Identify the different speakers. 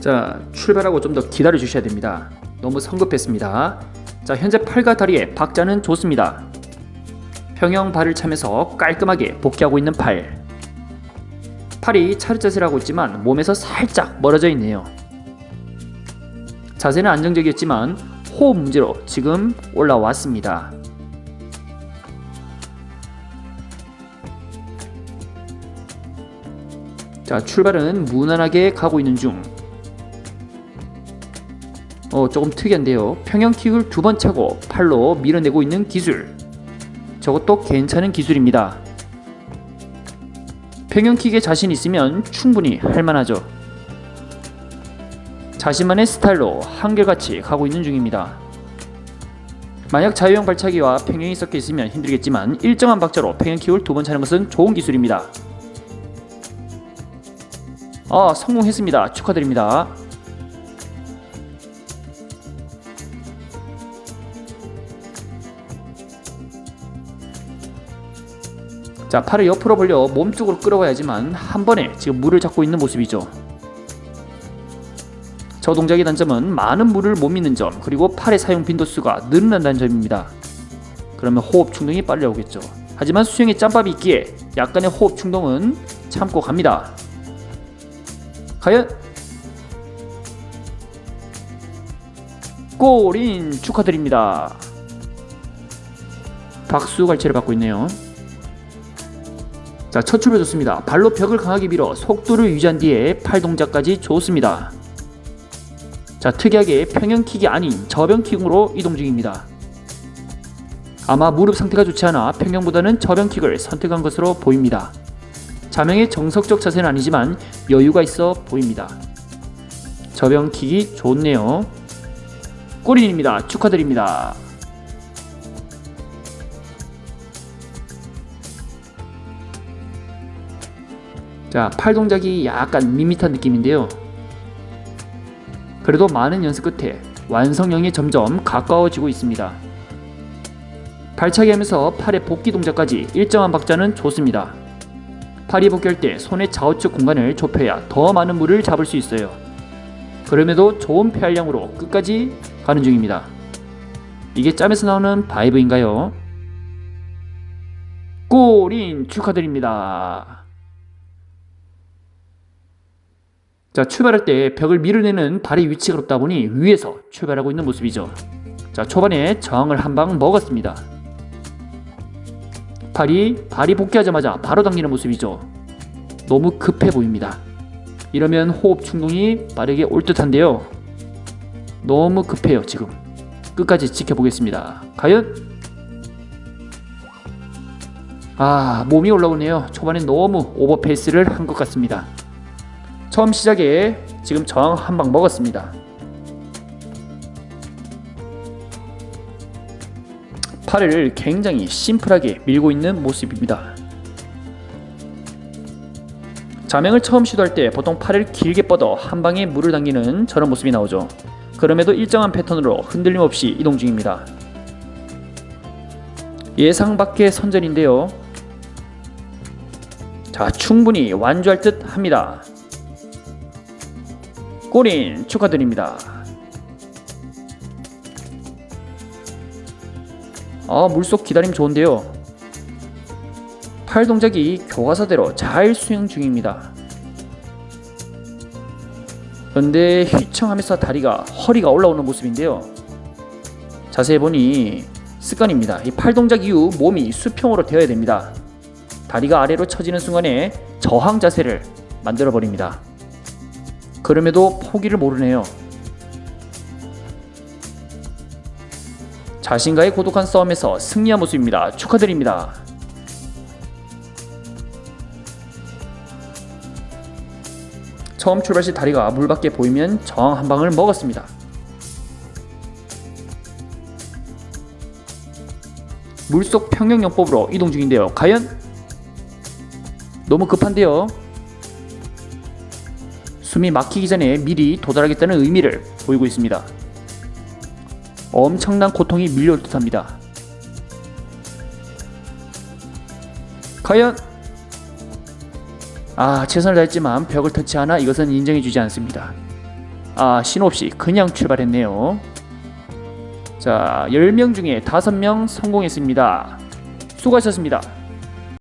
Speaker 1: 자, 출발하고 좀 더 기다려 주셔야 됩니다. 너무 성급했습니다. 자, 현재 팔과 다리의 박자는 좋습니다. 평형 발을 차면서 깔끔하게 복귀하고 있는 팔. 팔이 차렷 자세를 하고 있지만 몸에서 살짝 멀어져 있네요. 자세는 안정적이었지만 호흡 문제로 지금 올라왔습니다. 자, 출발은 무난하게 가고 있는 중. 어, 조금 특이한데요. 평형 킥을 두 번 차고 팔로 밀어내고 있는 기술. 저것도 괜찮은 기술입니다. 평형 킥에 자신 있으면 충분히 할만하죠. 자신만의 스타일로 한결같이 가고 있는 중입니다. 만약 자유형 발차기와 평형이 섞여 있으면 힘들겠지만 일정한 박자로 평형 킥을 두 번 차는 것은 좋은 기술입니다. 아, 성공했습니다. 축하드립니다. 자, 팔을 옆으로 벌려 몸쪽으로 끌어가야지만 한 번에 지금 물을 잡고 있는 모습이죠. 저 동작의 단점은 많은 물을 못 믿는 점, 그리고 팔의 사용 빈도수가 늘어난다는 점입니다. 그러면 호흡 충동이 빨리 오겠죠. 하지만 수영에 짬밥이 있기에 약간의 호흡 충동은 참고 갑니다. 과연 골인 축하드립니다. 박수 갈채를 받고 있네요. 자, 첫 출발 좋습니다. 발로 벽을 강하게 밀어 속도를 유지한 뒤에 팔 동작까지 좋습니다. 자, 특이하게 평형킥이 아닌 저병킥으로 이동 중입니다. 아마 무릎 상태가 좋지 않아 평형보다는 저병킥을 선택한 것으로 보입니다. 자명의 정석적 자세는 아니지만 여유가 있어 보입니다. 저병킥이 좋네요. 꼬린입니다. 축하드립니다. 자, 팔 동작이 약간 밋밋한 느낌인데요. 그래도 많은 연습 끝에 완성형이 점점 가까워지고 있습니다. 발차기 하면서 팔의 복귀 동작까지 일정한 박자는 좋습니다. 팔이 복귀할 때 손의 좌우측 공간을 좁혀야 더 많은 물을 잡을 수 있어요. 그럼에도 좋은 폐활량으로 끝까지 가는 중입니다. 이게 짬에서 나오는 바이브인가요? 골인 축하드립니다. 자 출발할 때 벽을 밀어내는 발의 위치가 높다 보니 위에서 출발하고 있는 모습이죠. 자 초반에 저항을 한 방 먹었습니다. 발이 발이 복귀하자마자 바로 당기는 모습이죠. 너무 급해 보입니다. 이러면 호흡 충동이 빠르게 올 듯한데요. 너무 급해요 지금. 끝까지 지켜보겠습니다. 과연? 아 몸이 올라오네요. 초반에 너무 오버페이스를 한 것 같습니다. 처음 시작에 지금 저항 한 방 먹었습니다. 팔을 굉장히 심플하게 밀고 있는 모습입니다. 자명을 처음 시도할 때 보통 팔을 길게 뻗어 한 방에 물을 당기는 저런 모습이 나오죠. 그럼에도 일정한 패턴으로 흔들림 없이 이동 중입니다. 예상 밖의 선전인데요. 자, 충분히 완주할 듯 합니다. 꼬린 축하드립니다. 아 물속 기다림 좋은데요. 팔 동작이 교과서대로 잘 수행 중입니다. 그런데 휘청하면서 다리가 허리가 올라오는 모습인데요. 자세히 보니 습관입니다. 이 팔 동작 이후 몸이 수평으로 되어야 됩니다. 다리가 아래로 처지는 순간에 저항 자세를 만들어 버립니다. 그럼에도 포기를 모르네요. 자신과의 고독한 싸움에서 승리한 모습입니다. 축하드립니다. 처음 출발 시 다리가 물 밖에 보이면 저항 한 방을 먹었습니다. 물속 평형용법으로 이동 중인데요. 과연 너무 급한데요. 숨이 막히기 전에 미리 도달하겠다는 의미를 보이고 있습니다. 엄청난 고통이 밀려올 듯합니다. 과연 아 최선을 다했지만 벽을 터치하나 이것은 인정해주지 않습니다. 아 신호 없이 그냥 출발했네요. 자 10명 중에 5명 성공했습니다. 수고하셨습니다.